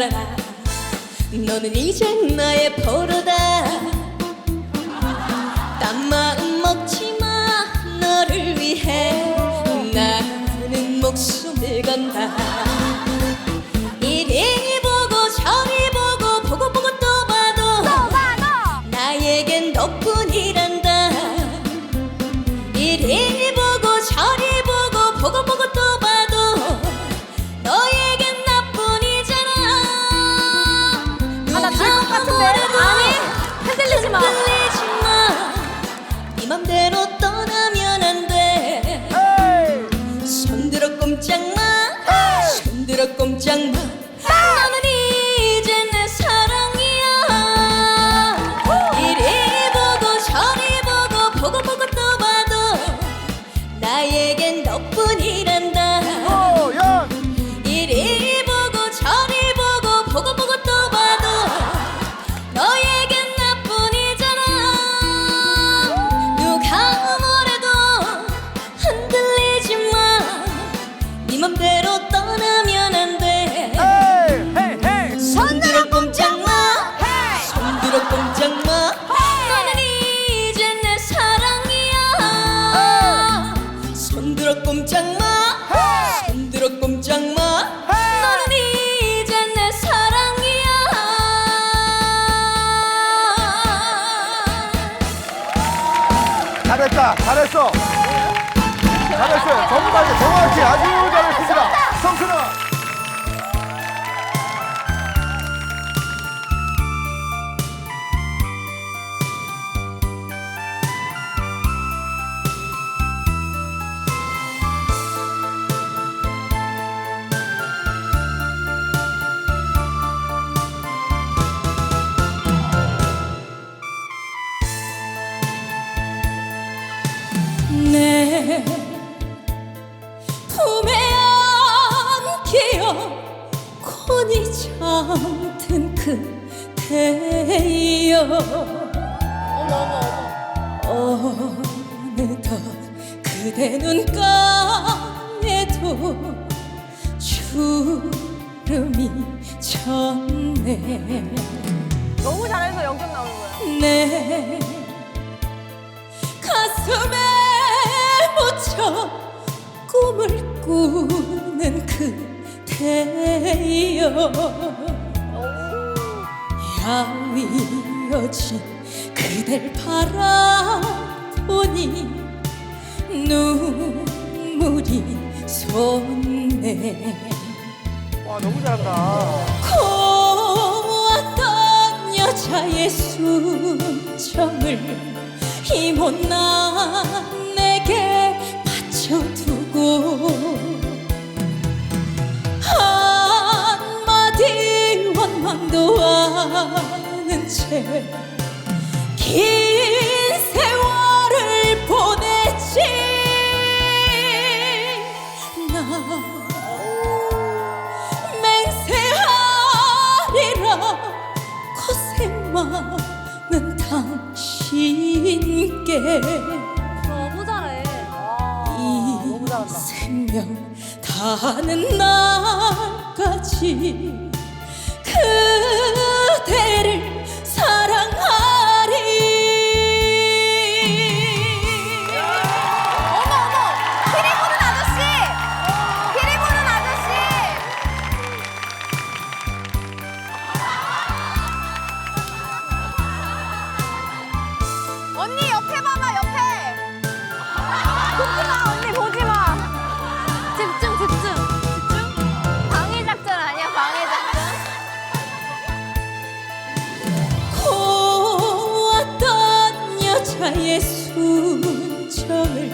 알아라. 너는 이제 나의 포로다. 손들어 꼼짝 마. 손들어 꼼짝 마. 너는 이제 내 사랑이야. 잘했다 잘했어. 잘했어요. 정말 정확히 아주 잘했습니다. 성순아 내 품에 안기어 곤히 잠든 그대여 어머 어머 어머. 어느덧 그대 눈가에도 주름이 졌네 너무 잘해서 영점 나오는 거야. 내 가슴에 묻혀 꿈을 꾸는 그대여. 야위어진 그댈 바라보니 눈물이 솟네. 와 너무 잘한다. 고왔던 여자의 순정을 이 못난 않은 채긴 세월을 보냈지 나 맹세하리라 고생 많은 당신께 너무 잘해. 이 너무 잘한다. 생명 다하는 날까지 그 대 여자의 순정을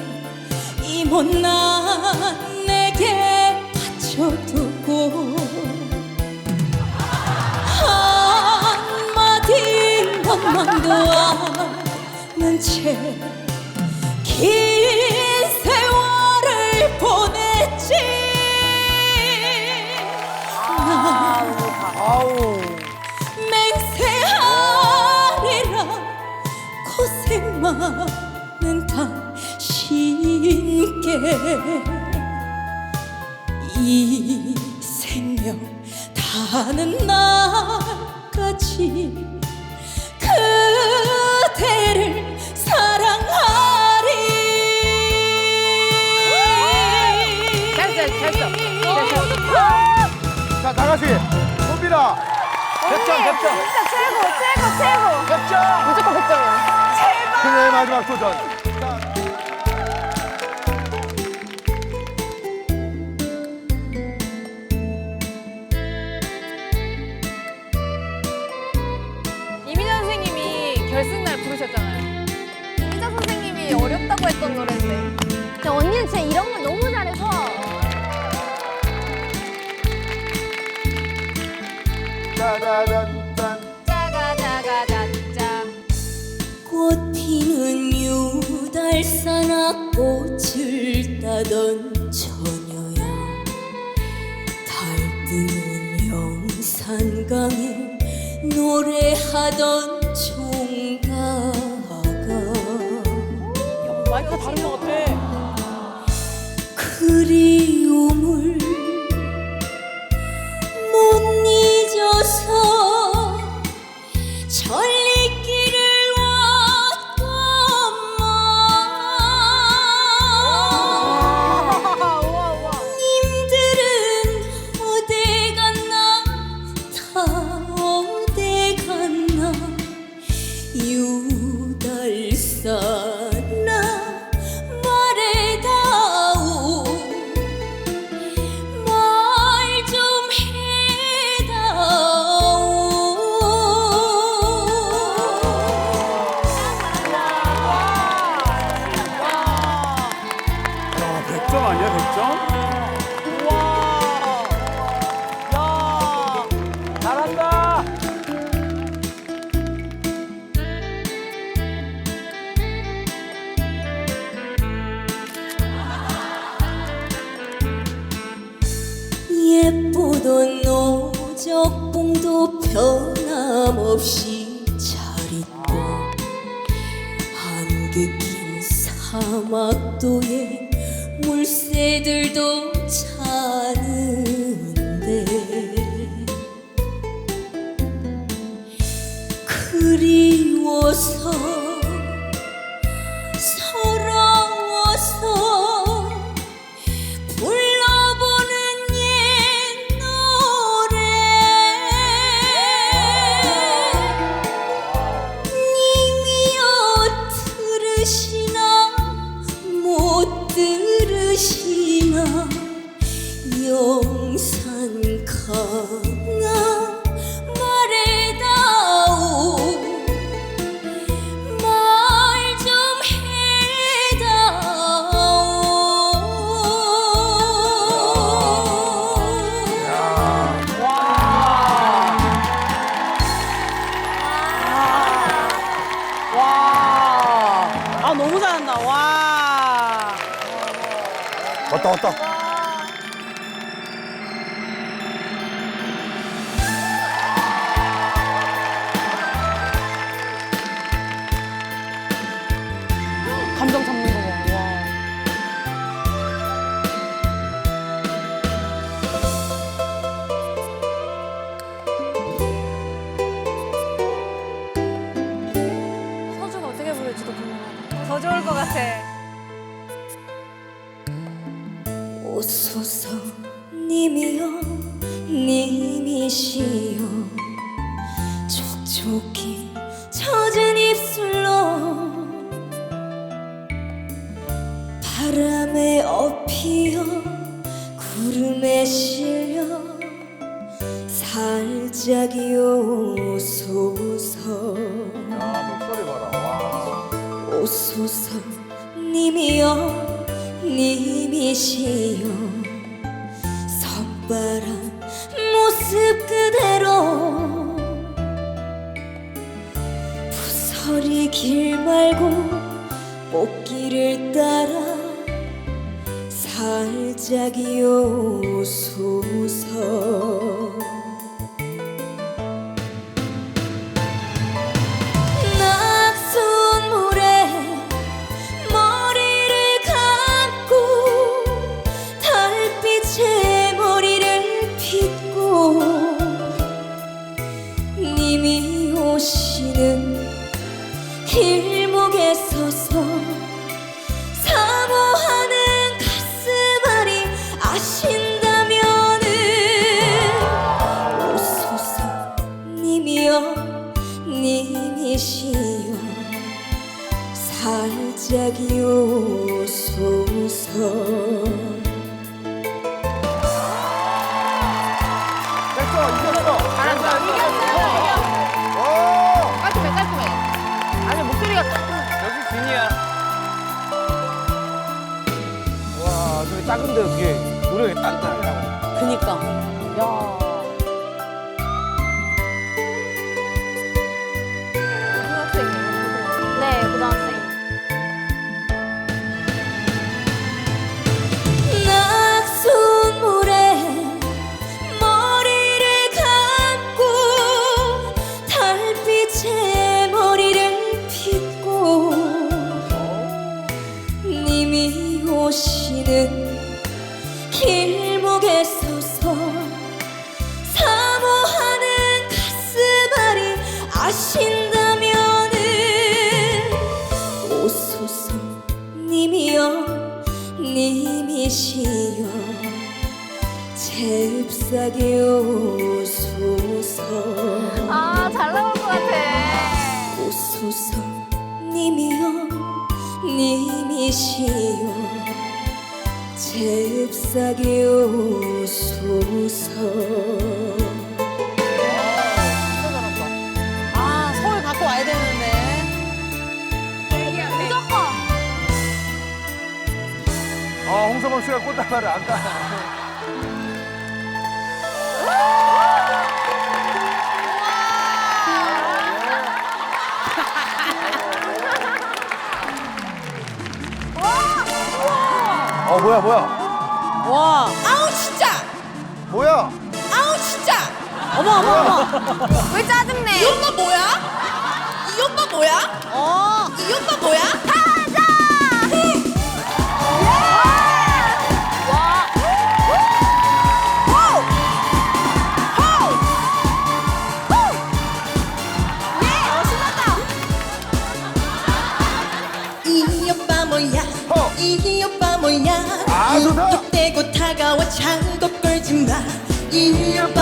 이 못난 내게 바쳐두고 한마디 원망도 않은 채긴 세월을 보냈지. 나 아우 맹세 많은 당신께 이 생명 다하는 날까지 그대를 사랑하리. 잘했어, 자. 다같이 소빈아 100점 100점 진짜 최고, 최고, 최고. 100점 무조건 100점이야. 그녀의 마지막 도전 자, 이민자 선생님이 결승날 부르셨잖아요. 이민자 선생님이 어렵다고 했던 노래인데. 근데 언니는 진짜 이런 걸 너무 잘해서. 짜자잔 꽃을 따던 처녀야 달 뜨는 영산강에 노래하던 총각아 마이크가 다른 것 같아. 그리 예쁘던 노적봉도 변함없이 잘 있고 한개 낀 사막도에 물새들도 자는데 그리워서 들으시나? 강 왔다. 감정 잡는 오소서 님이여 님이시여. 선바람 모습 그대로 부설이 길 말고 꽃길을 따라 살짝 이 오소서 길목에 서서 작은데 어떻게 노래가 단단하고. 그니까. 님이시여 제읍사게 오소서 아, 서울 갖고 와야 되는데. 무조건. 아, 홍서범 씨가 꽃다발을 안 따. 어 뭐야 뭐야 와. 아우 진짜. 뭐야? 아우 진짜. 어머 어머 어머. 왜 짜증내? 이 오빠 뭐야? 이 오빠 뭐야? 어. 이 오빠 뭐야? 다 in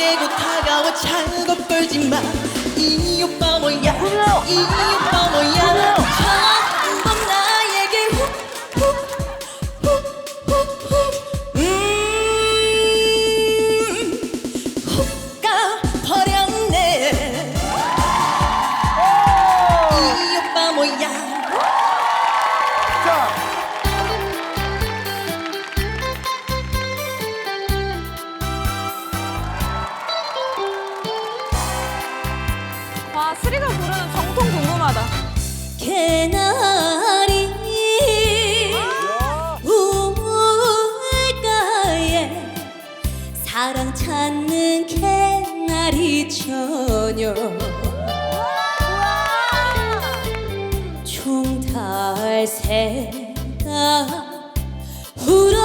떼고 다가와 차갑 떨지 마이 오빠 뭐야? 이 오빠 뭐야? 사랑 찾는 개나리 처녀. 총달새가 울어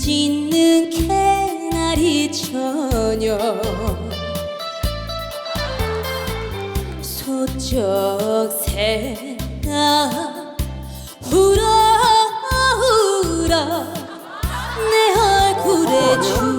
짓는 개나리 처녀. 소쩍 새가 울어 울어 내 얼굴에 아, 네. 주